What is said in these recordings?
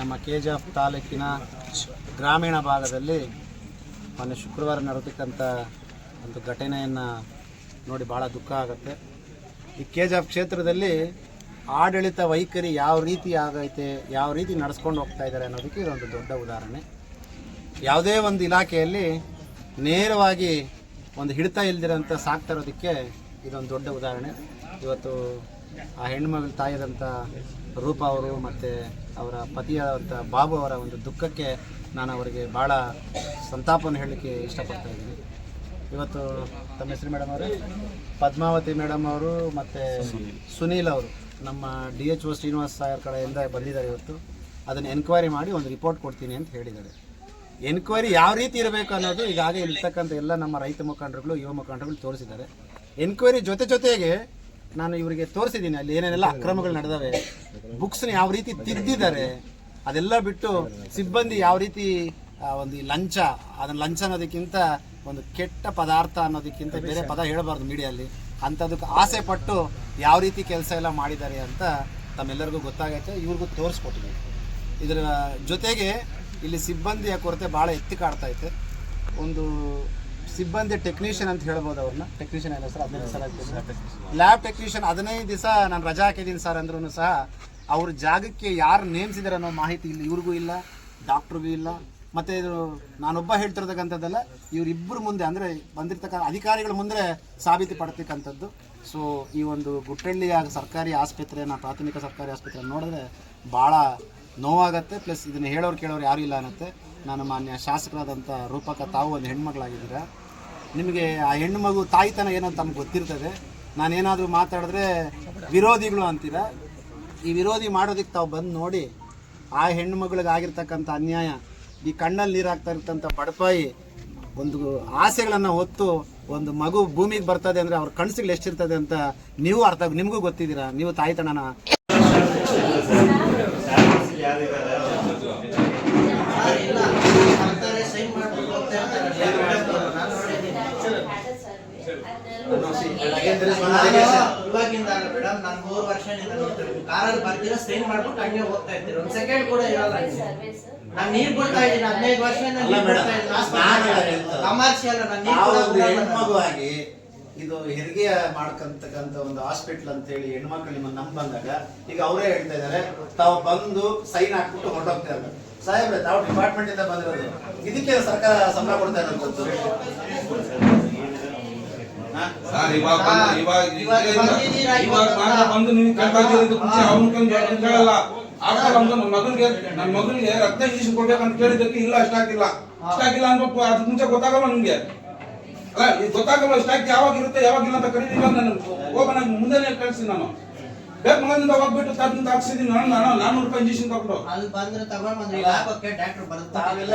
ನಮ್ಮ K G F ತಾಲೂಕಿನ ಗ್ರಾಮೀಣ ಭಾಗದಲ್ಲಿ ಮೊನ್ನೆ ಶುಕ್ರವಾರ ನಡೆದಕ್ಕಂಥ ಒಂದು ಘಟನೆಯನ್ನು ನೋಡಿ ಭಾಳ ದುಃಖ ಆಗುತ್ತೆ. ಈ ಕೆ ಜಿ ಎಫ್ ಕ್ಷೇತ್ರದಲ್ಲಿ ಆಡಳಿತ ವೈಖರಿ ಯಾವ ರೀತಿ ಆಗೈತೆ, ಯಾವ ರೀತಿ ನಡೆಸ್ಕೊಂಡು ಹೋಗ್ತಾ ಇದ್ದಾರೆ ಅನ್ನೋದಕ್ಕೆ ಇದೊಂದು ದೊಡ್ಡ ಉದಾಹರಣೆ. ಯಾವುದೇ ಒಂದು ಇಲಾಖೆಯಲ್ಲಿ ನೇರವಾಗಿ ಒಂದು ಹಿಡಿತ ಇಲ್ದಿರೋಂಥ ಸಾಕ್ತಾ ಇರೋದಕ್ಕೆ ಇದೊಂದು ದೊಡ್ಡ ಉದಾಹರಣೆ. ಇವತ್ತು ಆ ಹೆಣ್ಮಗಳ ತಾಯಿಯಾದಂಥ ರೂಪ ಅವರು ಮತ್ತು ಅವರ ಪತಿಯಾದಂಥ ಬಾಬು ಅವರ ಒಂದು ದುಃಖಕ್ಕೆ ನಾನು ಅವರಿಗೆ ಭಾಳ ಸಂತಾಪವನ್ನು ಹೇಳಲಿಕ್ಕೆ ಇಷ್ಟಪಡ್ತಾ ಇದ್ದೀನಿ. ಇವತ್ತು ತಮ್ಮ ಹೆಸರು ಮೇಡಮ್ ಅವರು? ಪದ್ಮಾವತಿ ಮೇಡಮ್ ಅವರು ಮತ್ತು ಸುನೀಲ್ ಅವರು ನಮ್ಮ ಡಿ ಎಚ್ ಓ ಶ್ರೀನಿವಾಸ್ ಸಾಯರ್ ಕಡೆಯಿಂದ ಬಂದಿದ್ದಾರೆ ಇವತ್ತು. ಅದನ್ನು ಎನ್ಕ್ವೈರಿ ಮಾಡಿ ಒಂದು ರಿಪೋರ್ಟ್ ಕೊಡ್ತೀನಿ ಅಂತ ಹೇಳಿದ್ದಾರೆ. ಎನ್ಕ್ವೈರಿ ಯಾವ ರೀತಿ ಇರಬೇಕು ಅನ್ನೋದು ಈಗಾಗಲೇ ಇರ್ತಕ್ಕಂಥ ಎಲ್ಲ ನಮ್ಮ ರೈತ ಮುಖಂಡರುಗಳು, ಯುವ ಮುಖಂಡರುಗಳು ತೋರಿಸಿದ್ದಾರೆ. ಎನ್ಕ್ವೈರಿ ಜೊತೆ ಜೊತೆಗೆ ನಾನು ಇವರಿಗೆ ತೋರಿಸಿದ್ದೀನಿ, ಅಲ್ಲಿ ಏನೇನೆಲ್ಲ ಅಕ್ರಮಗಳು ನಡೆದವೆ. ಬುಕ್ಸ್ನ ಯಾವ ರೀತಿ ತಿದ್ದಿದ್ದಾರೆ, ಅದೆಲ್ಲ ಬಿಟ್ಟು ಸಿಬ್ಬಂದಿ ಯಾವ ರೀತಿ ಒಂದು ಈ ಲಂಚ, ಅದನ್ನ ಲಂಚ ಅನ್ನೋದಕ್ಕಿಂತ ಒಂದು ಕೆಟ್ಟ ಪದಾರ್ಥ ಅನ್ನೋದಕ್ಕಿಂತ ಬೇರೆ ಪದ ಹೇಳಬಾರ್ದು ಮೀಡಿಯಲ್ಲಿ. ಅಂಥದಕ್ಕೆ ಆಸೆ ಪಟ್ಟು ಯಾವ ರೀತಿ ಕೆಲಸ ಎಲ್ಲ ಮಾಡಿದ್ದಾರೆ ಅಂತ ತಮ್ಮೆಲ್ಲರಿಗೂ ಗೊತ್ತಾಗೈತೆ, ಇವ್ರಿಗೂ ತೋರಿಸ್ಕೊಟ್ಟಿದ್ದೀವಿ ಇದರ ಜೊತೆಗೆ ಇಲ್ಲಿ ಸಿಬ್ಬಂದಿಯ ಕೊರತೆ ಭಾಳ ಎತ್ತಿ ಕಾಡ್ತಾ ಐತೆ. ಒಂದು ಸಿಬ್ಬಂದಿ ಟೆಕ್ನಿಷಿಯನ್ ಅಂತ ಹೇಳ್ಬೋದು ಅವ್ರನ್ನ. ಟೆಕ್ನಿಷಿಯನ್ ಏನೋ ಸರ್ ಹದಿನೈದು ಸಲ ಲ್ಯಾಬ್ ಟೆಕ್ನಿಷಿಯನ್ ಹದಿನೈದು ದಿವಸ ನಾನು ರಜಾ ಹಾಕಿದ್ದೀನಿ ಸರ್ ಅಂದ್ರೂ ಸಹ ಅವ್ರ ಜಾಗಕ್ಕೆ ಯಾರು ನೇಮಿಸಿದಾರೆ ಅನ್ನೋ ಮಾಹಿತಿ ಇಲ್ಲಿ ಇವ್ರಿಗೂ ಇಲ್ಲ ಡಾಕ್ಟ್ರಿಗೂ ಇಲ್ಲ. ಮತ್ತು ಇದು ನಾನೊಬ್ಬ ಹೇಳ್ತಿರ್ತಕ್ಕಂಥದ್ದಲ್ಲ ಇವರಿಬ್ಬರು ಮುಂದೆ ಅಂದರೆ ಬಂದಿರ್ತಕ್ಕಂಥ ಅಧಿಕಾರಿಗಳ ಮುಂದೆ ಸಾಬೀತು ಪಡ್ತಕ್ಕಂಥದ್ದು. ಸೊ ಈ ಒಂದು ಗುಟ್ಟಳ್ಳಿಯ ಸರ್ಕಾರಿ ಆಸ್ಪತ್ರೆನ ಪ್ರಾಥಮಿಕ ಸರ್ಕಾರಿ ಆಸ್ಪತ್ರೆ ನೋಡಿದ್ರೆ ಭಾಳ ನೋವಾಗತ್ತೆ. ಪ್ಲಸ್ ಇದನ್ನು ಹೇಳೋರು ಕೇಳೋರು ಯಾರೂ ಇಲ್ಲ ಅನ್ನತ್ತೆ. ನಾನು ಮಾನ್ಯ ಶಾಸಕರಾದಂಥ ರೂಪಕ ತಾವು ಒಂದು ಹೆಣ್ಮಗಳಾಗಿದ್ದೀರಾ. ನಿಮಗೆ ಆ ಹೆಣ್ಣು ಮಗು ತಾಯ್ತನ ಏನಂತ ತಮ್ಗೆ ಗೊತ್ತಿರ್ತದೆ. ನಾನೇನಾದರೂ ಮಾತಾಡಿದ್ರೆ ವಿರೋಧಿಗಳು ಅಂತೀರ. ಈ ವಿರೋಧಿ ಮಾಡೋದಕ್ಕೆ ತಾವು ಬಂದು ನೋಡಿ, ಆ ಹೆಣ್ಣು ಮಗಳಿಗೆ ಆಗಿರ್ತಕ್ಕಂಥ ಅನ್ಯಾಯ, ಈ ಕಣ್ಣಲ್ಲಿ ನೀರಾಗ್ತಾ ಇರ್ತಂಥ ಬಡಪಾಯಿ ಒಂದು ಆಸೆಗಳನ್ನು ಹೊತ್ತು ಒಂದು ಮಗು ಭೂಮಿಗೆ ಬರ್ತದೆ ಅಂದರೆ ಅವ್ರ ಕನಸುಗಳು ಎಷ್ಟಿರ್ತದೆ ಅಂತ ನೀವು ಅರ್ಥ, ನಿಮಗೂ ಗೊತ್ತಿದ್ದೀರಾ? ನೀವು ತಾಯ್ತನನ ಇವಾಗಿಂದ ಮೇಡಮ್ ನಾನ್ ಮೂರು ವರ್ಷದಿಂದ ನೋಡ್ತಿರ್ತೀನಿ ಕಾರಲ್ಲಿ ಬರ್ತೀರಾ ಸೈನ್ ಮಾಡ್ಬಿಟ್ಟು ಹಂಗೆ ಹೋಗ್ತಾ ಇರ್ತೀರಿ. ಒಂದ್ ಸೆಕೆಂಡ್ ಕೂಡ ಇರಲ್ಲ ನಾನು ನೀರ್ ಬಿಡ್ತಾ ಇದ್ದೀನಿ ಹದಿನೈದು ವರ್ಷದಿಂದ ನೀರ್ ಬಿಡ್ತಾ ನಾನು ನೀರ್ ಆಗಿ ಇದು ಹೆರಿಗೆ ಮಾಡ್ಕಂತಕ್ಕಂತ ಒಂದು ಹಾಸ್ಪಿಟಲ್ ಅಂತ ಹೇಳಿ ಹೆಣ್ಮಕ್ಳು ನಿಮ್ಮನ್ನ ನಂಬ್ ಬಂದಾಗ ಈಗ ಅವರೇ ಹೇಳ್ತಾ ಇದಾರೆ ತಾವು ಬಂದು ಸೈನ್ ಹಾಕ್ಬಿಟ್ಟು ಹೊರಟೋಗ್ತಾ ಇದ್ದಾರೆ ಸಾಹೇಬ್ರೆ ತಾವು ಡಿಪಾರ್ಟ್ಮೆಂಟ್ ಇಂದ ಬಂದಿರೋದು. ಇದಕ್ಕೆ ಸರ್ಕಾರ ಸಂಬಳ ಕೊಡ್ತಾ ಇರೋದು? ಸರ್ ಇವಾಗ ಇವಾಗ ಇವಾಗ ಬಂದು ನೀವು ಅವ್ನ ಕಂಡು ಕೇಳಲ್ಲ ಆಗ ನಮ್ದು ನನ್ನ ಮಗನಿಗೆ ನನ್ನ ಮಗನಿಗೆ ರಕ್ತ ಇಂಜೆಕ್ಷನ್ ಕೊಡ್ಬೇಕಂತ ಕೇಳಿದ್ದಕ್ಕೆ ಇಲ್ಲ ಅಷ್ಟಾಗಿಲ್ಲ ಅಷ್ಟಾಗಿಲ್ಲ ಅನ್ಬೇಕು ಅದ್ ಮುಂಚೆ ಗೊತ್ತಾಗಲ್ಲ ನಿಮ್ಗೆ? ಅಲ್ಲ ಗೊತ್ತಾಗಲ್ಲ ಸ್ಟಾಕ್ ಯಾವಾಗ ಇರುತ್ತೆ ಯಾವಾಗ ಇಲ್ಲ ಅಂತ ಕರೀಲಿಲ್ಲ ನಾನು ಹೋಗೋಣ ಮುಂದೆನೆ ಕಳ್ಸಿ ನಾನು. ಬೇರೆ ಮಗನಿಂದ ಹೋಗ್ಬಿಟ್ಟು ತಂದು ಹಾಕ್ಸಿದೀನಿ ನಾನು ನಾನು ನಾನ್ನೂರು ರೂಪಾಯಿ ಇಂಜೆಕ್ಷನ್ ತಗೊಂಡು. ಅಲ್ಲಿ ಬಂದ್ರೆ ತಗೊಂಡ್ ಬಂದ್ರೆ ಲಾಭಕ್ಕೆ ಡಾಕ್ಟರ್ ಬರುತ್ತೆ. ತಾವೆಲ್ಲ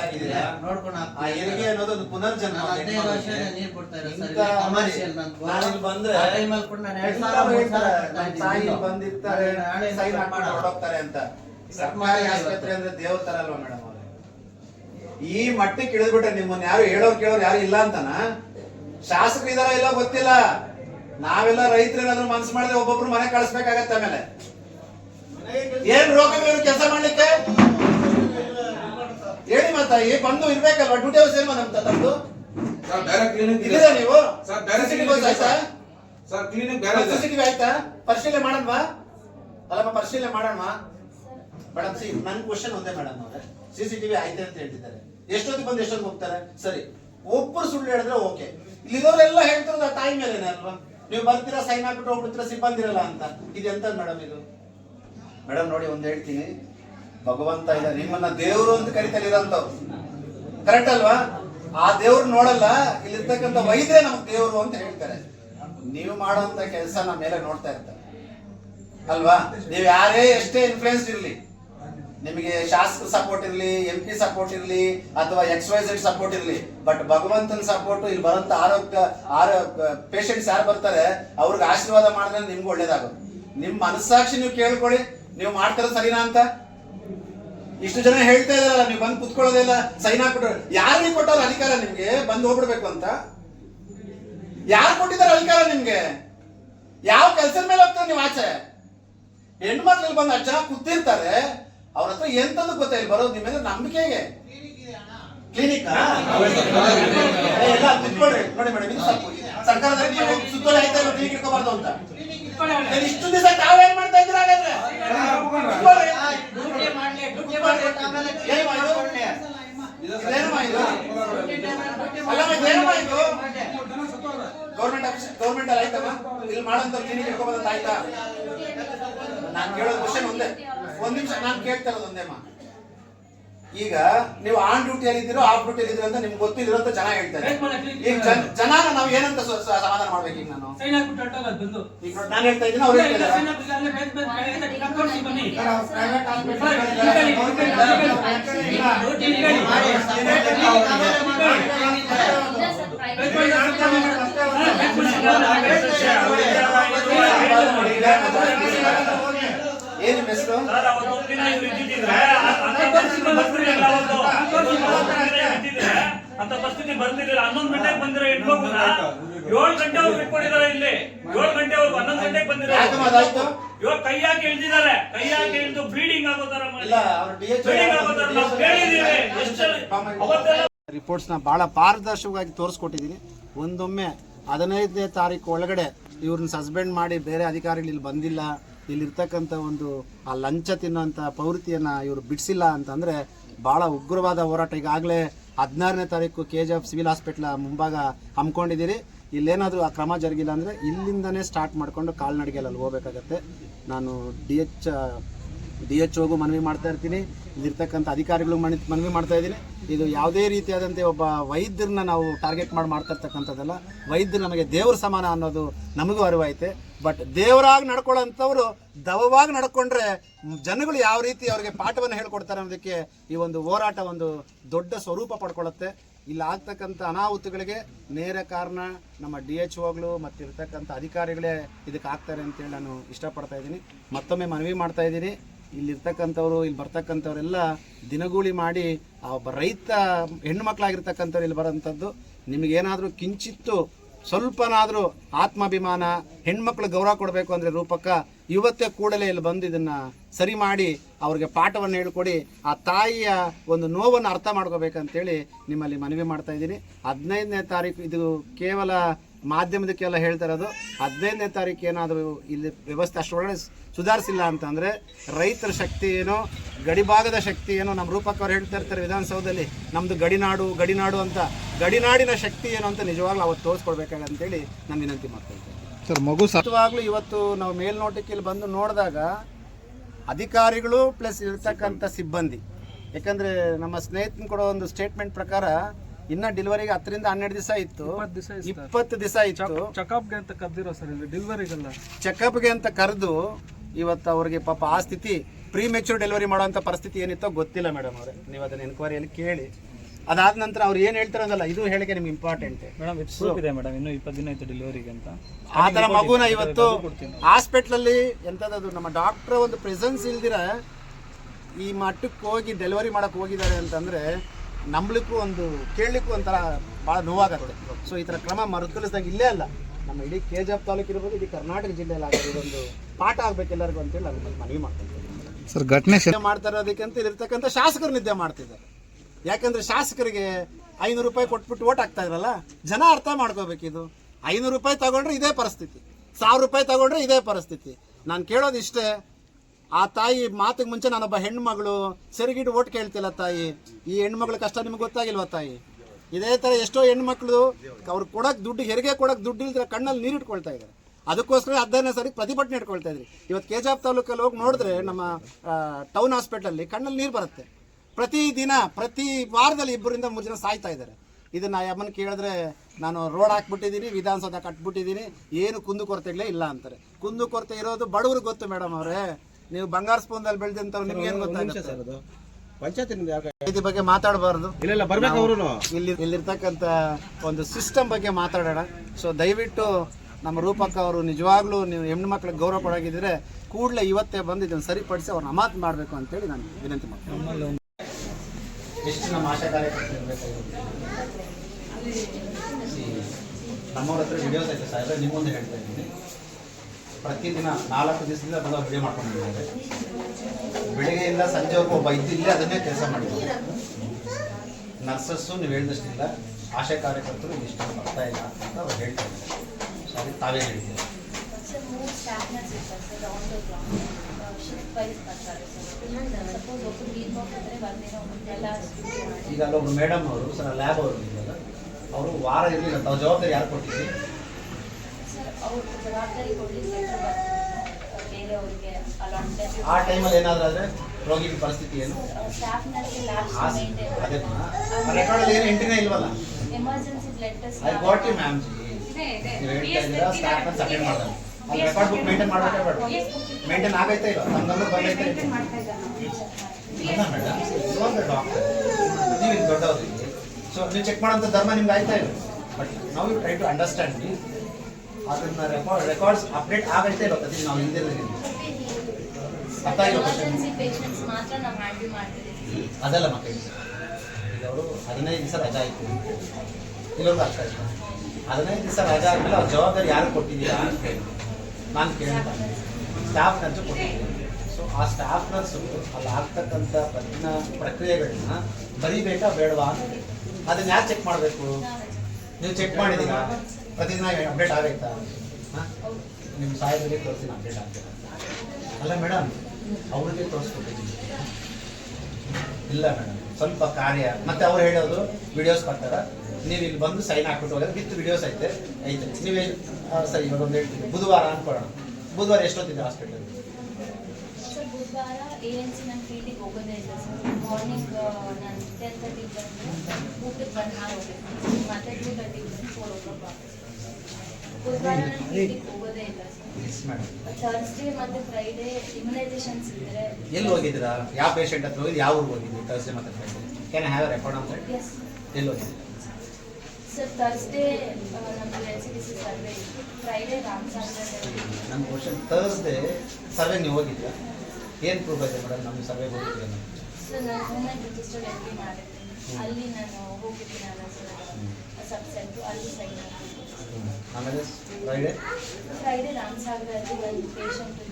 ಆಗಿದೆ ನೋಡ್ಕೊಂಡು ಆ ಹೆರಿಗೆ ಅನ್ನೋದು ಒಂದು ಪುನರ್ಜನ್ಮ ಹದಿನೈದು. ವರ್ಷದಿಂದ ನೀರ್ ಕೊಡ್ತಾ ಸರ್ ಇಂಥ ಕಮರ್ಷಿಯಲ್ ನಾನು ಬಂದ್ರೆ ಆ ಟೈಮಲ್ಲಿ ಕೂಡ ನಾನು ಎರಡ್ ಸಾವಿರ ತಾಯಿ. ಬಂದಿರ್ತಾರೆ ನಾಳೆ ಸೈನ್ ಮಾಡಿ. ಹೊರಡೋಗ್ತಾರೆ. ಅಂತ. ಸರ್ಕಾರಿ ಆಸ್ಪತ್ರೆ. ಅಂದ್ರೆ ದೇವ್ರ ತರ ಅಲ್ವಾ ಮೇಡಮ್ ಅವ್ರೆ? ಈ ಮಟ್ಟಕ್ಕೆ ಇಳಿದ್ಬಿಟ್ರೆ ನಿಮ್ಮನ್ನ ಯಾರು ಹೇಳೋರು ಕೇಳೋರು ಯಾರು ಇಲ್ಲ ಅಂತನಾ? ಶಾಸಕರು ಇದಾರ ಇಲ್ಲ ಗೊತ್ತಿಲ್ಲ. ನಾವೆಲ್ಲ ರೈತರು ಏನಾದ್ರು ಮನ್ಸು ಮಾಡಿದ್ರೆ ಒಬ್ಬೊಬ್ರು ಮನೆ ಕಳಿಸ್ಬೇಕಾಗತ್ತೆ ಆಮೇಲೆ. ಏನ್ ರೋಗಗಳು ಕೆಲಸ ಮಾಡ್ಲಿಕ್ಕೆ? ಹೇಳಿ ಈ ಬಂದು ಇರ್ಬೇಕಲ್ವಾ? ಡ್ಯೂಟಿ ಅವರ್ಸ್ ಏನ್ ತಂದು ತಮ್ಮದು ಇಲ್ಲಿದೆ ನೀವು? ಕ್ಲಿನಿಕ್ ಆಯ್ತಾ? ಪರಿಶೀಲನೆ ಮಾಡಲ್ವಾ? ಅಲ್ಲಮ್ಮ ಪರಿಶೀಲನೆ ಮಾಡೋಣ. ಮೇಡಮ್ ಸಿ ನನ್ ಕ್ವಶನ್ ಒಂದೇ ಮೇಡಮ್ ಅವರೇ. ಸಿಸಿಟಿವಿ ಆಯ್ತೆ ಅಂತ ಹೇಳ್ತಿದ್ದಾರೆ. ಎಷ್ಟೊತ್ತಿಗೆ ಬಂದು ಎಷ್ಟೊತ್ತಿಗೆ ಹೋಗ್ತಾರೆ? ಸರಿ. ಒಬ್ಬರು ಸುಳ್ಳು ಹೇಳಿದ್ರೆ ಓಕೆ. ಇಲ್ಲಿರೋರೆಲ್ಲ ಹೇಳ್ತಿರೋದು ಆ ತಾಯಿ ಮೇಲೇನೆ ಅಲ್ವಾ? ನೀವು ಬರ್ತೀರಾ ಸೈನ್ ಹಾಕ್ಬಿಟ್ಟು ಹೋಗ್ಬಿಡ್ತೀರಾ ಸಿಬ್ಬಂದಿರಲ್ಲ ಅಂತ. ಇದೆಂತ ಮೇಡಮ್ ಇದು? ಮೇಡಮ್ ನೋಡಿ ಒಂದು ಹೇಳ್ತೀನಿ. ಭಗವಂತ ಇದ ನಿಮ್ಮನ್ನ ದೇವರು ಅಂತ ಕರಿತಾ ಇರೋಂಥವ್ರು ಕರೆಕ್ಟ್ ಅಲ್ವಾ? ಆ ದೇವ್ರು ನೋಡಲ್ಲ, ಇಲ್ಲಿರ್ತಕ್ಕಂಥ ವೈದ್ಯ ನಮ್ಗೆ ದೇವರು ಅಂತ ಹೇಳ್ತಾರೆ. ನೀವು ಮಾಡುವಂತ ಕೆಲಸ ನಮ್ಮ ಮೇಲೆ ನೋಡ್ತಾ ಇರ್ತಾರೆ. ಅಲ್ವಾ? ನೀವು ಯಾರೇ ಎಷ್ಟೇ ಇನ್ಫ್ಲೂಯೆನ್ಸ್ ಇರಲಿ ನಿಮಗೆ ಶಾಸಕ ಸಪೋರ್ಟ್ ಇರಲಿ ಎಂ ಪಿ ಸಪೋರ್ಟ್ ಇರಲಿ, ಅಥವಾ ಎಕ್ಸ್ ವೈ ಝೆಡ್ ಸಪೋರ್ಟ್ ಇರಲಿ ಬಟ್ ಭಗವಂತನ ಸಪೋರ್ಟ್ ಇಲ್ಲಿ ಬರೋಂತ ಆರೋಗ್ಯ ಆರೋಗ್ಯ ಪೇಷಂಟ್ಸ್ ಯಾರು ಬರ್ತಾರೆ, ಅವ್ರಿಗೆ ಆಶೀರ್ವಾದ ಮಾಡಿದ್ರೆ ನಿಮ್ಗೆ ಒಳ್ಳೇದಾಗುತ್ತೆ. ನಿಮ್ ಮನಸ್ಸಾಕ್ಷಿ ನೀವು ಕೇಳ್ಕೊಳ್ಳಿ, ನೀವು ಮಾಡ್ತಾರ ಸರಿನಾ ಅಂತ? ಇಷ್ಟು ಜನ ಹೇಳ್ತಾ ಇದಾರಲ್ಲ ನೀವು ಬಂದು ಕುತ್ಕೊಳ್ಳೋದಿಲ್ಲ ಸೈನ್ ಹಾಕ್ಬಿಟ್ರೆ. ಯಾರಿಗೆ ಕೊಟ್ಟಾರ ಅಧಿಕಾರ ನಿಮ್ಗೆ? ಬಂದು ಹೋಗ್ಬಿಡ್ಬೇಕು ಅಂತ? ಯಾರು ಕೊಟ್ಟಿದ್ದಾರೆ ಅಧಿಕಾರ ನಿಮ್ಗೆ? ಯಾವ ಕೆಲಸದ ಮೇಲೆ ಹೋಗ್ತಾರೆ ನೀವು ಆಚೆ? ಹೆಣ್ಮಕ್ಳು ಬಂದು ಅಷ್ಟು ಜನ ಕೂತಿರ್ತಾರೆ ಅವ್ರ ಹತ್ರ ಎಂತದ್ದು ಗೊತ್ತಾಯಿಲ್ಲ ಬರೋದು ನಿಮ್ಮ ಮೇಲೆ ನಂಬಿಕೆಗೆ ಕ್ಲಿನಿಕ್ ಎಲ್ಲ ನೋಡಿ ಮೇಡಮ್ ಇದು ತಪ್ಪು ಸರ್ಕಾರದಲ್ಲಿ ನೀವು ಸುತ್ತೋಲೆ ಆಯ್ತಾ ಇಲ್ಲ ಕ್ಲಿನಿಕ್ ಇಟ್ಕೋಬಾರ್ದು ಅಂತ? ಇಷ್ಟು ದಿವಸ ತಾವೇನ್ ಮಾಡ್ತಾ ಇದ್ದೀರಾ ಹಾಗಾದ್ರೆ? ಗೌರ್ಮೆಂಟ್ ಆಫೀಸ್ ಗೌರ್ಮೆಂಟ್ ಅಲ್ಲಿ ಆಯ್ತಮ್ಮ? ಇಲ್ಲಿ ಮಾಡೋಂತ ಕ್ಲಿನಿಕ್ ಇಟ್ಕೊಬಂದ್ ಆಯ್ತಾ? ನಾನು ಕೇಳೋದು ಕ್ವಶನ್ ಒಂದೇ. ಒಂದ್ ನಿಮಿಷ ನಾನು ಕೇಳ್ತಾ ಇರೋದು ಮಾತು ಈಗ ನೀವು ಆನ್ ಡ್ಯೂಟಿಯಲ್ಲಿ ಇದ್ದೀರೋ ಆಫ್ ಡ್ಯೂಟಿಯಲ್ಲಿ ಇದ್ದೀರೋ ಅಂತ ನಿಮ್ಗೆ ಗೊತ್ತಿಲ್ಲ ಅಂತ ಜನ ಹೇಳ್ತಾರೆ ಈಗ ಜನ ಜನಾನ ನಾವು ಏನಂತ ಸಮಾಧಾನ ಮಾಡ್ಬೇಕು ಈಗ ನಾನು. ಈಗ ನಾನು ಹೇಳ್ತಾ ಇದ್ದೀನಿ ಅವ್ರು ಹೇಳ್ತಾರೆ ಸೈನ್ ಹಾಕ್ಬಿಟ್ಟು ಅಲ್ಲೇ ಬೇಸ್ ಬೇಸ್ ಕೆಳಗೆ ಟಿಕೆಟ್ ಕೊಡ್ಸಿ ಬನ್ನಿ. ಪ್ರೈವೇಟ್ ಡ್ಯೂಟಿ ಇಟ್ಕೊಳ್ಳಿ, ಮಾಡಿ. ಏನು ಹೆಸರು ಅಂತ ಪರಿಸ್ಥಿತಿ ಬರ್ತಿರ್ಲಿಲ್ಲ ಹನ್ನೊಂದು ಗಂಟೆಗೆ ಬಂದಿರೋ ಏಳು ಗಂಟೆ ಅವ್ರು ಇಟ್ಕೊಂಡಿದ್ದಾರೆ ಇಲ್ಲಿ ಏಳು ಗಂಟೆ ಅವ್ರು ಹನ್ನೊಂದು ಗಂಟೆಗೆ ಬಂದಿದ್ದಾರೆ? ಇವಾಗ ಕೈ ಹಾಕಿ ಇಳಿದಿದ್ದಾರೆ ಕೈ ಹಾಕಿ ಇಳಿದು ಬ್ಲೀಡಿಂಗ್ ಆಗೋ ತರ ಬ್ಲೀಡಿಂಗ್ ಆಗೋ ತರ ನಾವು ಅವತ್ತೆಲ್ಲ ರಿಪೋರ್ಟ್ಸ್ನ ಭಾಳ ಪಾರದರ್ಶಕವಾಗಿ ತೋರಿಸ್ಕೊಟ್ಟಿದ್ದೀನಿ ಒಂದೊಮ್ಮೆ ಹದಿನೈದನೇ ತಾರೀಕು ಒಳಗಡೆ ಇವ್ರನ್ನ ಸಸ್ಪೆಂಡ್ ಮಾಡಿ ಬೇರೆ ಅಧಿಕಾರಿಗಳು ಇಲ್ಲಿ ಬಂದಿಲ್ಲ ಇಲ್ಲಿರ್ತಕ್ಕಂಥ ಒಂದು ಆ ಲಂಚ ತಿನ್ನುವಂಥ ಪ್ರವೃತ್ತಿಯನ್ನು ಇವರು ಬಿಡಿಸಿಲ್ಲ ಅಂತಂದರೆ ಭಾಳ ಉಗ್ರವಾದ ಹೋರಾಟ. ಈಗಾಗಲೇ ಹದಿನಾರನೇ ತಾರೀಕು ಕೆ ಜಿ ಎಫ್ ಸಿವಿಲ್ ಹಾಸ್ಪಿಟ್ಲ ಮುಂಭಾಗ ಹಮ್ಮಿಕೊಂಡಿದ್ದೀರಿ. ಇಲ್ಲೇನಾದರೂ ಆ ಕ್ರಮ ಜರುಗಿಲ್ಲ ಅಂದರೆ ಇಲ್ಲಿಂದನೇ ಸ್ಟಾರ್ಟ್ ಮಾಡಿಕೊಂಡು ಕಾಲ್ನಡಿಗೆಯಲ್ಲಿ ಹೋಗ್ಬೇಕಾಗತ್ತೆ. ನಾನು ಡಿ ಎಚ್ ಡಿ ಎಚ್ ಓಗೂ ಮನವಿ ಮಾಡ್ತಾ ಇರ್ತೀನಿ. ಇಲ್ಲಿರ್ತಕ್ಕಂಥ ಅಧಿಕಾರಿಗಳು ಮನಿ ಮನವಿ ಮಾಡ್ತಾ ಇದ್ದೀನಿ. ಇದು ಯಾವುದೇ ರೀತಿಯಾದಂತೆ ಒಬ್ಬ ವೈದ್ಯರನ್ನ ನಾವು ಟಾರ್ಗೆಟ್ ಮಾಡಿ ಮಾಡ್ತಾ ಇರ್ತಕ್ಕಂಥದ್ದಲ್ಲ ವೈದ್ಯರು ನಮಗೆ ದೇವ್ರ ಸಮಾನ ಅನ್ನೋದು ನಮಗೂ ಅರಿವಾಯಿತೆ. ಬಟ್ ದೇವರಾಗಿ ನಡ್ಕೊಳ್ಳೋಂಥವ್ರು ದವವಾಗಿ ನಡ್ಕೊಂಡ್ರೆ ಜನಗಳು ಯಾವ ರೀತಿ ಅವರಿಗೆ ಪಾಠವನ್ನು ಹೇಳ್ಕೊಡ್ತಾರೆ ಅನ್ನೋದಕ್ಕೆ ಈ ಒಂದು ಹೋರಾಟ ಒಂದು ದೊಡ್ಡ ಸ್ವರೂಪ ಪಡ್ಕೊಳ್ಳುತ್ತೆ. ಇಲ್ಲಿ ಆಗ್ತಕ್ಕಂಥ ಅನಾಹುತಗಳಿಗೆ ನೇರ ಕಾರಣ ನಮ್ಮ ಡಿ ಎಚ್ ಓಗಳು ಮತ್ತು ಇರ್ತಕ್ಕಂಥ ಅಧಿಕಾರಿಗಳೇ ಇದಕ್ಕೆ ಆಗ್ತಾರೆ ಅಂತೇಳಿ ನಾನು ಇಷ್ಟಪಡ್ತಾ ಇದ್ದೀನಿ. ಮತ್ತೊಮ್ಮೆ ಮನವಿ ಮಾಡ್ತಾ ಇದ್ದೀನಿ. ಇಲ್ಲಿರ್ತಕ್ಕಂಥವ್ರು, ಇಲ್ಲಿ ಬರ್ತಕ್ಕಂಥವ್ರೆಲ್ಲ ದಿನಗೂಳಿ ಮಾಡಿ ಆ ಒಬ್ಬ ರೈತ ಹೆಣ್ಣು ಮಕ್ಕಳಾಗಿರ್ತಕ್ಕಂಥವ್ರು ಇಲ್ಲಿ ಬರೋಂಥದ್ದು. ನಿಮಗೇನಾದರೂ ಕಿಂಚಿತ್ತು ಸ್ವಲ್ಪನಾದರೂ ಆತ್ಮಾಭಿಮಾನ ಹೆಣ್ಮಕ್ಳು ಗೌರವ ಕೊಡಬೇಕು ಅಂದರೆ ರೂಪಕ ಇವತ್ತೇ ಕೂಡಲೇ ಇಲ್ಲಿ ಬಂದು ಇದನ್ನು ಸರಿ ಮಾಡಿ ಅವ್ರಿಗೆ ಪಾಠವನ್ನು ಹೇಳ್ಕೊಡಿ, ಆ ತಾಯಿಯ ಒಂದು ನೋವನ್ನು ಅರ್ಥ ಮಾಡ್ಕೋಬೇಕಂತೇಳಿ ನಿಮ್ಮಲ್ಲಿ ಮನವಿ ಮಾಡ್ತಾ ಇದ್ದೀನಿ. ಹದಿನೈದನೇ ತಾರೀಕು, ಇದು ಕೇವಲ ಮಾಧ್ಯಮದಕ್ಕೆಲ್ಲ ಹೇಳ್ತಾ ಇರೋದು. ಹದಿನೈದನೇ ತಾರೀಕು ಏನಾದರೂ ಇಲ್ಲಿ ವ್ಯವಸ್ಥೆ ಅಷ್ಟರೊಳಗೆ ಸುಧಾರಿಸಿಲ್ಲ ಅಂತಂದರೆ ರೈತರ ಶಕ್ತಿ ಏನೋ ಗಡಿಭಾಗದ ಶಕ್ತಿ ಏನೋ ನಮ್ಮ ರೂಪಕ್ಕೆ ಅವ್ರು ಹೇಳ್ತಾ ಇರ್ತಾರೆ ವಿಧಾನಸೌಧದಲ್ಲಿ. ನಮ್ಮದು ಗಡಿನಾಡು ಗಡಿನಾಡು ಅಂತ. ಗಡಿನಾಡಿನ ಶಕ್ತಿ ಏನು ಅಂತ ನಿಜವಾಗ್ಲೂ ಅವತ್ತು ತೋರಿಸ್ಕೊಡ್ಬೇಕಾಗಂತೇಳಿ ನಾನು ವಿನಂತಿ ಮಾಡ್ತಾ ಸರ್ ಮಗು ಸ ಇವತ್ತು ನಾವು ಮೇಲ್ನೋಟಕ್ಕೆ ಇಲ್ಲಿ ಬಂದು ನೋಡಿದಾಗ ಅಧಿಕಾರಿಗಳು ಪ್ಲಸ್ ಇರ್ತಕ್ಕಂಥ ಸಿಬ್ಬಂದಿ. ಯಾಕಂದ್ರೆ ನಮ್ಮ ಸ್ನೇಹಿತನ ಕೊಡೋ ಒಂದು ಸ್ಟೇಟ್ಮೆಂಟ್ ಪ್ರಕಾರ ಇನ್ನ ಡೆಲಿವರಿಗೆ ಹತ್ತರಿಂದ ಹನ್ನೆರಡು ದಿವಸ ಇತ್ತು. ದಿವಸ ಇಪ್ಪತ್ತು ದಿವಸ ಇತ್ತು. ಚೆಕಪ್ಗೆ ಅಂತ ಕರೆದಿರೋ ಸರ್ ಇಲ್ಲಿ ಡೆಲಿವರಿಗೆಲ್ಲ ಚೆಕಪ್ಗೆ ಅಂತ ಕರೆದು ಇವತ್ತು ಅವ್ರಿಗೆ ಪಾಪ ಆ ಸ್ಥಿತಿ ಪ್ರೀ ಮೆಚೂರ್ ಡೆಲಿವರಿ ಮಾಡೋಂಥ ಪರಿಸ್ಥಿತಿ ಏನಿತ್ತೋ ಗೊತ್ತಿಲ್ಲ ಮೇಡಮ್ ಅವರೇ. ನೀವು ಅದನ್ನ ಎನ್ಕ್ವೈರಿಯಲ್ಲಿ ಕೇಳಿ. ಅದಾದ ನಂತರ ಅವ್ರು ಏನು ಹೇಳ್ತಾರಲ್ಲ ಇದು ಹೇಳಿಕೆ ನಿಮ್ಗೆ ಇಂಪಾರ್ಟೆಂಟ್ ಮೇಡಮ್ ಇದು ಮೇಡಮ್ ಇನ್ನೂ ಇಪ್ಪತ್ತು ದಿನ ಆಯ್ತು ಡೆಲಿವರಿಗೆ ಅಂತ. ಆ ಥರ ಮಗುನ ಇವತ್ತು ಹಾಸ್ಪಿಟ್ಲಲ್ಲಿ ಎಂಥದ್ದು ನಮ್ಮ ಡಾಕ್ಟ್ರ ಒಂದು ಪ್ರೆಸೆನ್ಸ್ ಇಲ್ದಿರ ಈ ಮಟ್ಟಕ್ಕೆ ಹೋಗಿ ಡೆಲಿವರಿ ಮಾಡಕ್ಕೆ ಹೋಗಿದ್ದಾರೆ ಅಂತಂದರೆ ನಂಬಲಿಕ್ಕೂ ಒಂದು ಕೇಳಲಿಕ್ಕೂ ಒಂಥರ ಭಾಳ ನೋವಾಗತ್ತೆ. ಸೊ ಈ ಥರ ಕ್ರಮ ಮರುಕಳಿಸ್ದಂಗೆ ಇಲ್ಲೇ ಅಲ್ಲ. ನಮ್ಮ ಇಡೀ ಕೆ ಜಿ ಎಫ್ ತಾಲೂಕು ಇರ್ಬೋದು ಇಡೀ ಕರ್ನಾಟಕ ಜಿಲ್ಲೆಯಲ್ಲಿ ಆಗೋದು ಇದೊಂದು ಪಾಠ ಆಗ್ಬೇಕು ಎಲ್ಲರಿಗೂ ಅಂತೇಳಿ ನಾನು ಮನವಿ ಮಾಡ್ತೀನಿ. ಸರ್ ಘಟನೆ ನಿದ್ದೆ ಮಾಡ್ತಾ ಇರೋದಕ್ಕಂತ ಇಲ್ಲಿರ್ತಕ್ಕಂಥ ಶಾಸಕರು ನಿದ್ದೆ ಮಾಡ್ತಿದ್ದಾರೆ. ಯಾಕಂದ್ರೆ ಶಾಸಕರಿಗೆ ಐನೂರು ರೂಪಾಯಿ ಕೊಟ್ಬಿಟ್ಟು ಓಟ್ ಆಗ್ತಾ ಇದ್ರಲ್ಲ ಜನ ಅರ್ಥ ಮಾಡ್ಕೋಬೇಕಿದು ಐನೂರು ರೂಪಾಯಿ ತಗೊಂಡ್ರೆ ಇದೇ ಪರಿಸ್ಥಿತಿ. ಸಾವಿರ ರೂಪಾಯಿ ತಗೊಂಡ್ರೆ ಇದೇ ಪರಿಸ್ಥಿತಿ. ನಾನು ಕೇಳೋದು ಇಷ್ಟೇ ಆ ತಾಯಿ ಮಾತಿಗೆ ಮುಂಚೆ ನಾನೊಬ್ಬ ಹೆಣ್ಮಗಳು ಸರಿಗಿಟ್ಟು ಓಟ್ ಕೇಳ್ತಿಲ್ಲ ತಾಯಿ. ಈ ಹೆಣ್ಮಗಳ ಕಷ್ಟ ನಿಮ್ಗೆ ಗೊತ್ತಾಗಿಲ್ವಾ ತಾಯಿ? ಇದೇ ಥರ ಎಷ್ಟೋ ಹೆಣ್ಮಕ್ಳು ಅವ್ರು ಕೊಡೋಕೆ ದುಡ್ಡು, ಹೆರಿಗೆ ಕೊಡೋಕೆ ದುಡ್ಡು ಇಲ್ದ್ರೆ ಕಣ್ಣಲ್ಲಿ ನೀರು ಇಟ್ಕೊಳ್ತಾ ಇದ್ದಾರೆ ಅದಕ್ಕೋಸ್ಕರ ಹದಿನೈದನೇ ಸಾರಿ ಪ್ರತಿಭಟನೆ ಇಟ್ಕೊಳ್ತಾ ಇದ್ರಿ. ಇವತ್ತು ಕೆಜಾಪ್ ತಾಲೂಕಲ್ಲಿ ಹೋಗಿ ನೋಡಿದ್ರೆ ನಮ್ಮ ಟೌನ್ ಹಾಸ್ಪಿಟಲಲ್ಲಿ ಕಣ್ಣಲ್ಲಿ ನೀರು ಬರುತ್ತೆ. ಪ್ರತಿ ದಿನ, ಪ್ರತಿ ವಾರದಲ್ಲಿ ಇಬ್ಬರಿಂದ ಮೂರು ಜನ ಸಾಯ್ತಾ ಇದ್ದಾರೆ ಇದನ್ನ ಯಮ್ಮನ ಕೇಳಿದ್ರೆ, ನಾನು ರೋಡ್ ಹಾಕ್ಬಿಟ್ಟಿದ್ದೀನಿ, ವಿಧಾನಸೌಧ ಕಟ್ಬಿಟ್ಟಿದ್ದೀನಿ, ಏನು ಕುಂದು ಕೊರತೆಗಳೇ ಇಲ್ಲ ಅಂತಾರೆ. ಕುಂದು ಕೊರತೆ ಇರೋದು ಬಡವ್ರಿಗೆ ಗೊತ್ತು ಮೇಡಮ್ ಅವರೇ. ನೀವು ಬಂಗಾರ ಸ್ಪೂನ್ದಲ್ಲಿ ಬೆಳೆದಂಥವ್ರು ನಿಮ್ಗೆ ಏನು ಗೊತ್ತಾಗುತ್ತೆ ಇದ್ರ ಬಗ್ಗೆ ಮಾತಾಡಬಾರ್ದು. ಇಲ್ಲ ಬರ್ಬೇಕು ಅವರು ಇಲ್ಲಿ ಇಲ್ಲಿರ್ತಕ್ಕಂಥ ಒಂದು ಸಿಸ್ಟಮ್ ಬಗ್ಗೆ ಮಾತಾಡೋಣ. ಸೊ ದಯವಿಟ್ಟು ನಮ್ಮ ರೂಪಕ್ಕ ಅವರು ನಿಜವಾಗ್ಲೂ ನೀವು ಹೆಣ್ಣು ಮಕ್ಳಿಗೆ ಗೌರವ ಕೊಡಾಗಿದ್ರೆ ಕೂಡಲೇ ಇವತ್ತೇ ಬಂದು ಇದನ್ನು ಸರಿಪಡಿಸಿ ಅವ್ರನ್ನ ಅಮಾತ್ ಮಾಡಬೇಕು ಅಂತೇಳಿ ನಾನು ವಿನಂತಿ ಮಾಡ್ತೀನಿ. ಎಷ್ಟು ನಮ್ಮ ಆಶಾ ಕಾರ್ಯಕರ್ತರು ಹತ್ರ ವಿಡಿಯೋಸ್ ಐತೆ ಸಾಹೇಬ್ರೆ ನಿಮ್ಮೊಂದು ಮುಂದೆ ಹೇಳ್ತಾ ಇದ್ದೀನಿ. ಪ್ರತಿದಿನ ನಾಲ್ಕು ದಿವಸದಿಂದ ಬಂದು ವಿಡಿಯೋ ಮಾಡ್ಕೊಂಡಿದ್ದಾರೆ. ಬೆಳಿಗ್ಗೆಯಿಂದ ಸಂಜೆವರೆಗೂ ಒಬ್ಬ ಇದ್ದಿಲ್ಲೇ ಅದನ್ನೇ ಕೆಲಸ ಮಾಡಿದ್ದಾರೆ ನರ್ಸಸ್ಸು ನೀವು ಹೇಳಿದಷ್ಟಿಲ್ಲ. ಆಶಾ ಕಾರ್ಯಕರ್ತರು ಇಷ್ಟು ಬರ್ತಾ ಇಲ್ಲ ಅಂತ ಅವ್ರು ಹೇಳ್ತಾ ಇದ್ದಾರೆ. ಸೊ ಅದಕ್ಕೆ ತಾವೇ ಮಾಡಿ ಈಗ ಅಲ್ಲೊಬ್ರು ಮೇಡಮ್ ಅವರು ಸರ್ ಲ್ಯಾಬ್ ಅವರು ಇದ್ದಲ್ಲ ಅವರು ವಾರ ಇರಲಿಲ್ಲ ತಾವು ಜವಾಬ್ದಾರಿ ಯಾರು ಕೊಟ್ಟಿದ್ದೀರಿ ಜವಾಬ್ದಾರಿ ಕೊಡ್ಲಿಕ್ಕೆ ಬೇರೆಯವ್ರಿಗೆ ಆ ಟೈಮಲ್ಲಿ ಏನಾದರೂ ಆದರೆ ರೋಗಿಯ ಪರಿಸ್ಥಿತಿ ಏನು? ಅದೇ ರೆಕಾರ್ಡಲ್ಲಿ ಏನು ಎಂಟ್ರಿನೇ ಇಲ್ವಲ್ಲ? Emergency blood test I got you ma'am staff ಅಂತ ಅಲ್ಲಿ ರೆಕಾರ್ಡ್ ಬುಕ್ ಮೇಂಟೈನ್ ಮಾಡಬೇಕೇ ಬೇಡ. ಮೇಂಟೈನ್ ಆಗೈತೆ ಇಲ್ಲ. ನಮ್ಮ ಬಂದೈತೆ ಡಾಕ್ಟರ್ ನೀವು ದೊಡ್ಡವ್ರಿಗೆ. ಸೊ ನೀವು ಚೆಕ್ ಮಾಡೋಂಥ ಧರ್ಮ ನಿಮ್ಗೆ ಆಯ್ತಾ ಇಲ್ಲ? ಬಟ್ ನಾವು ಟ್ರೈ ಟು ಅಂಡರ್ಸ್ಟ್ಯಾಂಡ್ ಮೀ ಅದನ್ನ ರೆಕಾರ್ಡ್ ರೆಕಾರ್ಡ್ಸ್ ಅಪ್ಡೇಟ್ ಆಗೈತೆ ಇರುತ್ತೆ. ನಾವು ಹಿಂದೆ ಅರ್ಥ ಅದಲ್ಲ ಮತ್ತೆ ಈಗ ಅವರು ಹದಿನೈದು ದಿವಸ ರಜಾ ಆಯ್ತು ಇಲ್ಲೊಂದು ಅರ್ಥ ಆಯ್ತು? ಹದಿನೈದು ದಿವಸ ರಜಾ ಆದ್ಮೇಲೆ ಅವ್ರ ಜವಾಬ್ದಾರಿ ಯಾರು ಕೊಟ್ಟಿದ್ದೀರಾ ನಾನು ಕೇಳ್ತಾ ಸ್ಟಾಫ್ ನರ್ಸು ಕೊಟ್ಟಿದ್ದೀನಿ. ಸೊ ಆ ಸ್ಟಾಫ್ ನರ್ಸು ಅಲ್ಲಿ ಆಗ್ತಕ್ಕಂಥ ಪ್ರತಿನ ಪ್ರಕ್ರಿಯೆಗಳನ್ನ ಬರೀಬೇಕಾ ಬೇಡವಾ ಅದನ್ನ ಯಾರು ಚೆಕ್ ಮಾಡಬೇಕು? ನೀವು ಚೆಕ್ ಮಾಡಿದ್ದೀರಾ? ಪ್ರತಿದಿನ ಅಪ್ಡೇಟ್ ಆಗೈತಾ? ನಿಮ್ಮ ಸಾಹೇಬರಿಗೆ ತೋರಿಸ್ತೀನಿ ಅಪ್ಡೇಟ್ ಆಗ್ತೀರಾ ಅಲ್ಲ ಮೇಡಮ್ ಅವ್ರಿಗೆ ತೋರಿಸ್ಕೊಟ್ಟಿದ್ದೀನಿ. ಇಲ್ಲ ಮೇಡಮ್ ಸ್ವಲ್ಪ ಕಾರ್ಯ. ಮತ್ತೆ ಅವ್ರು ಹೇಳೋದು ವಿಡಿಯೋಸ್ ಬರ್ತಾರ ನೀವು ಇಲ್ಲಿ ಬಂದು ಸೈನ್ ಹಾಕ್ಬಿಟ್ಟು ಹೋಗೋದು ವಿತ್ ವಿಡಿಯೋಸ್ ಐತೆ ಐತೆ. ನೀವೇ ಸರಿ, ಇವಾಗ ಒಂದು ಹೇಳ್ತೀವಿ ಬುಧವಾರ ಅನ್ಕೊಳ್ಳೋಣ. ಬುಧವಾರ ಎಷ್ಟೊತ್ತಿದೆ ಹಾಸ್ಪಿಟಲ್ ಬುಧವಾರ ಎ ಎನ್ ಸಿ ನನ್ನ ಫೀಲ್ಡಿಗೆ ಹೋಗೋದೇ ಇಲ್ಲ ಸರ್ ಮಾರ್ನಿಂಗ್ ನಾನು ಟೆನ್ ತರ್ಟಿಗೆ ಬಂದು ಊಟಕ್ಕೆ ಬಂದು ಹೋಗ್ಬೇಕು. ಮತ್ತೆ ಟೂ ತರ್ಟಿಗೆ ಬಂದು ಫೋರ್ ಓ ಕ್ಲಾಕ್ ಎಲ್ಲಿ ಹೋಗಿದ್ರಾ ಯಾವ ಪೇಷಂಟ್ ಹತ್ರ ಹೋಗಿದ್ದು ಯಾವ ಊರಿಗೆ ಹೋಗಿದ್ವಿ ತರ್ಸ್ಡೇ ಮತ್ತೆ Friday can have record on ಎಲ್ಲಿ ಸರ್ ಥರ್ಸ್ಡೇ ನಮ್ಮ L C D C survey ಇತ್ತು ಫ್ರೈಡೇ ರಾಮಸಾಗರದಲ್ಲಿ ನನ್ನ ಕ್ವಶನ್ ತರ್ಸ್ಡೇ ಸರ್ವೆ ನೀವು ಹೋಗಿದ್ರಾ ಏನು ಪ್ರೂಫ್ ಇದೆ ಮೇಡಮ್ ನಮ್ಮ ಸರ್ವೆ ಹೋಗಿದ್ದೀರಾ? ಸರ್ ನಾನು ಮಾಡಿದ್ದೀನಿ ಅಲ್ಲಿ ನಾನು ಹೋಗಿದ್ದೀನಿ ಸರ್ ಸಬ್ ಸೆಂಟ್ರು ಅಲ್ಲಿ ಸೈನ್. ಆಮೇಲೆ ಫ್ರೈಡೆ ಫ್ರೈಡೇ ರಾಮಸಾಗರಲ್ಲಿ ಒಂದು ಪೇಷಂಟ್ದು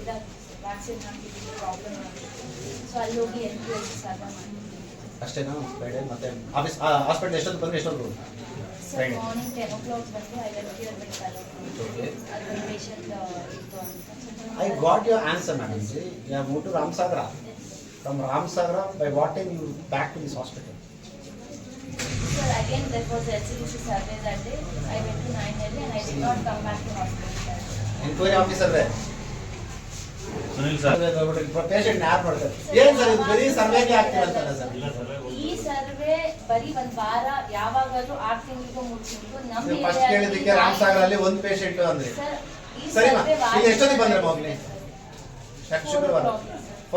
ಇದಾಗ್ತಿತ್ತು. ವ್ಯಾಕ್ಸಿನ್ ಹಾಕಿದ್ದು ಪ್ರಾಬ್ಲಮ್ ಆಗಿತ್ತು ಸೊ ಅಲ್ಲಿ ಹೋಗಿ ಎಲ್ ಪಿ ಎಸ್ ಸರ್ವೆ ಮಾಡಿದ್ದೀನಿ ಅಷ್ಟೇನಾ ಫ್ರೈಡೆ ಮತ್ತೆ ಆಫೀಸ್ ಹಾಸ್ಪಿಟಲ್ ಎಷ್ಟೊತ್ತು ಬಂದ್ರೆ ಎಷ್ಟೊತ್ತು sir. Morning ten o'clock ಬಂದು ಐ ಲೆಫ್ಟ್ ಯುವರ್ ಬಿಟ್ಟಲ್ಲ Okay. ಅದು ಪೇಷಂಟ್ ಇತ್ತು ಅಂತ. I got your answer ma'am moved to Ramsagra. ನಮ್ಮ Ramasagara by waiting you back to this hospital sir again there was a citizen survey that day I officer app ಮಾಡ್ತಾರೆ ಈ ಸರ್ವೇ ಬರಿ ಒಂದ್ ಬಾರಿ ಯಾವಾಗಾದ್ರೂ ಆಕ್ಸಿಂಗ್ ಇಗೋ ಮುಗಿಸ್ತೀರೋ ನಮಗೆ ಫಸ್ಟ್ ಕೇಳಿದಕ್ಕೆ ರಾಮಸಾಗರ ಅಲ್ಲಿ ಒಂದು ಪೇಷೆಂಟ್ ಅಂದ್ರೆ. ಸರ್ ಇದು ಎಷ್ಟು ಬಂದ್ರೆ ಹೋಗ್ಲಿ ಸರ್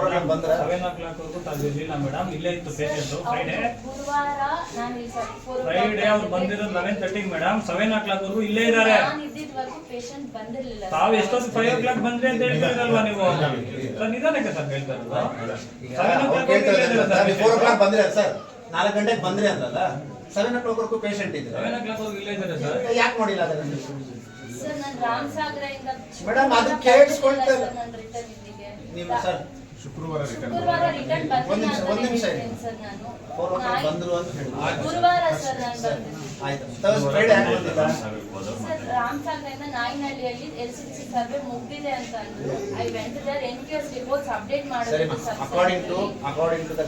ಕ್ಲಾಕ್ ಬಂದ್ರೆ? ಸೆವೆನ್ ಓ ಕ್ಲಾಕ್ ವರೆಗೂ ತಾವು ಇರ್ಲಿಲ್ಲ ಮೇಡಮ್ ಇಲ್ಲೇ ಇತ್ತು ಪೇಷಂಟ್. ಫ್ರೈಡೇ ಫ್ರೈಡೆ ಅವ್ರು ಗುರುವಾರ ನಾನು ಇಲ್ಲಿ ಸರ್ ಫ್ರೈಡೆ ಅವ್ರು ಬಂದಿರೋದು ಲೆವೆನ್ ತರ್ಟಿಗೆ ಮೇಡಮ್ ಸೆವೆನ್ ಓ ಕ್ಲಾಕ್ ವರೆಗೂ ಇಲ್ಲೇ ಇದ್ದಾರೆ. ನಾನು ಇದ್ದಿದ್ವರೆಗೂ ಪೇಷಂಟ್ ಬಂದಿರಲಿಲ್ಲ ತಾವು ಎಷ್ಟೊತ್ತು ಫೈವ್ ಓ ಕ್ಲಾಕ್ ಬಂದ್ರಿ ಅಂತ ಹೇಳ್ತಿರಲ್ವಾ ನೀವು? ಸರ್ ನಿಧಾನಕ್ಕೆ ಸರ್ ಹೇಳ್ತಾ ಇರೋದು ಈಗ ಸೆವೆನ್ ಓ ಕ್ಲಾಕ್ ಕೇಳ್ತಾ ಇದ್ದಾರೆ. ಫೋರ್ ಓ ಕ್ಲಾಕ್ ಸರ್ ಬಂದ್ರೆ ಸರ್ ನಾಲ್ಕು ಗಂಟೆಗೆ ಬಂದ್ರಿ ಅಂತಲ್ಲ ಸೆವೆನ್ ಓ ಕ್ಲಾಕ್ ವರೆಗೂ ಪೇಷಂಟ್ ಇದ್ರೆ. ಸೆವೆನ್ ಓ ಕ್ಲಾಕ್ ವರೆಗೂ ಇಲ್ಲೇ ಇದ್ದಾರೆ ಸರ್. ಯಾಕೆ ನೋಡಿಲ್ಲ ಅದನ್ನ? ಸರ್ ನಾನು ರಾಮಸಾಗರದಿಂದ Madam, ಅದು ಕೇಳಿಸ್ಕೊಳ್ತಾರೆ ನೀವು ಸರ್ ಶುಕ್ರವಾರ ರಿಟರ್ನ್ ಒಂದ್ ಒಂದು ನಿಮಿಷ. ಸರ್ ನಾನು. ಬಂದ್ರು ಅಂತ ಹೇಳಿ ಗುರುವಾರ ಸರ್ ನಾನು ಬಂದಿದ್ದು ಆಯ್ತು. ತರ್ಸ್ ಫ್ರೈಡೆ ಯಾಕೆ ಬಂದಿಲ್ಲ ಸರ್ ನಾಯಿನಹಳ್ಳಿಯಲ್ಲಿ ಎಲ್ ಸಿ ಸಿ ಸರ್ವೆ ಮುಗ್ದಿದೆ ಅಂತ ಅಂದ್ರು. I went there N P S reports update ಸರಿ ಮಾಡೋದು according to according to the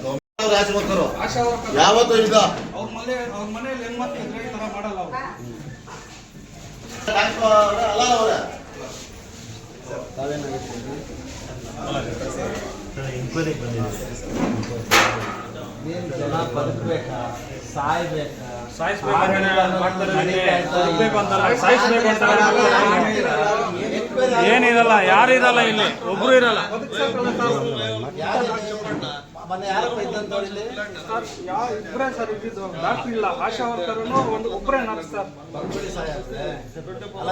Asha worker. ಯಾವತ್ತೂ ಈಗ? ಅವ್ರ ಮನೆ ಅವ್ರ ಮನೆಯಲ್ಲಿ ಹೆಂಗ್ ಮಾಡ್ತಿದ್ರೆ ಈ ತರ ಮಾಡಲ್ಲ ಅವ್ರು. ಅಲ್ಲ ಅವರ. ಸಾಯಿಸ್ಬೇಕು ಅಂತಾರ ಏನಿರಲ್ಲ ಯಾರು ಇರಲ್ಲ ಇಲ್ಲಿ? ಒಬ್ರು ಇರಲ್ಲ.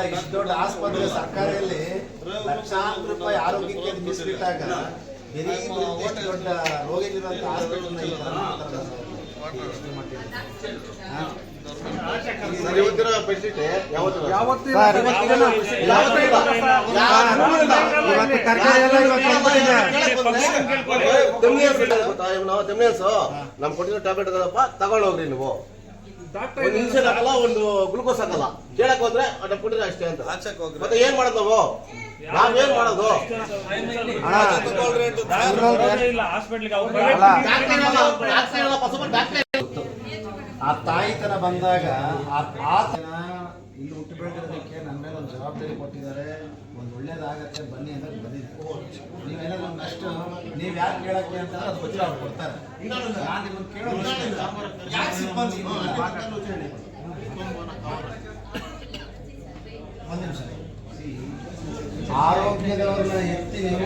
ಇಷ್ಟು ದೊಡ್ಡ ಆಸ್ಪತ್ರೆ ಸರ್ಕಾರಿಯಲ್ಲಿ ಲಕ್ಷಾಂತರ ರೂಪಾಯಿ ಆರೋಗ್ಯಕ್ಕೆ ಮೀಸಲಿಟ್ಟಾಗ ದೊಡ್ಡ ಈ ಮಾಡ್ತಾರಲ್ಲ ನಮ್ ಕೊಟ್ಟಿರೋ ಟ್ಯಾಬ್ಲೆಟ್ ಅದಪ್ಪ ತಗೊಂಡೋಗ್ರಿ ನೀವು. ಡಾಕ್ಟರ್ ಒಂದು ಇನ್ಸುಲಿನ್ ಹಾಕಲ್ಲ ಒಂದು ಗ್ಲುಕೋಸ್ ಹಾಕಲ್ಲ. ಕೇಳಕ್ ಹೋದ್ರೆ ಅದ್ ಕೊಟ್ಟಿದ್ರೆ ಅಷ್ಟೇ ಅಂತ. ಮತ್ತೆ ಏನ್ ಮಾಡೋದು ನಾವು? ನಾವೇನ್ ಮಾಡೋದು? ಆ ತಾಯಿತನ ಬಂದಾಗ ಇಲ್ಲಿ ಹುಟ್ಟು ಬೆಳೆದಿರೋದಕ್ಕೆ ನನ್ನ ಮೇಲೆ ಒಂದು ಜವಾಬ್ದಾರಿ ಕೊಟ್ಟಿದ್ದಾರೆ. ಒಂದು ಒಳ್ಳೇದಾಗತ್ತೆ ಬನ್ನಿ ಅಂತ ಬಂದಿದ್ದೀನಿ. ನೀವೇನಾದ್ರು ಅಷ್ಟು ನೀವು ಯಾರು ಕೇಳಕ್ಕೆ ಅಂತಂದ್ರೆ ಅದು ಬಚ್ಚಿ ಅವ್ರು ಕೊಡ್ತಾರೆ. ನಾನು ನಿಮ್ಮನ್ನು ಕೇಳೋದು. ಯಾಕೆ ಸಿಬ್ಬಂದಿ ಒಂದು ನಿಮಿಷ ಆರೋಗ್ಯದವ್ರನ್ನ ಎತ್ತಿ ನೀವು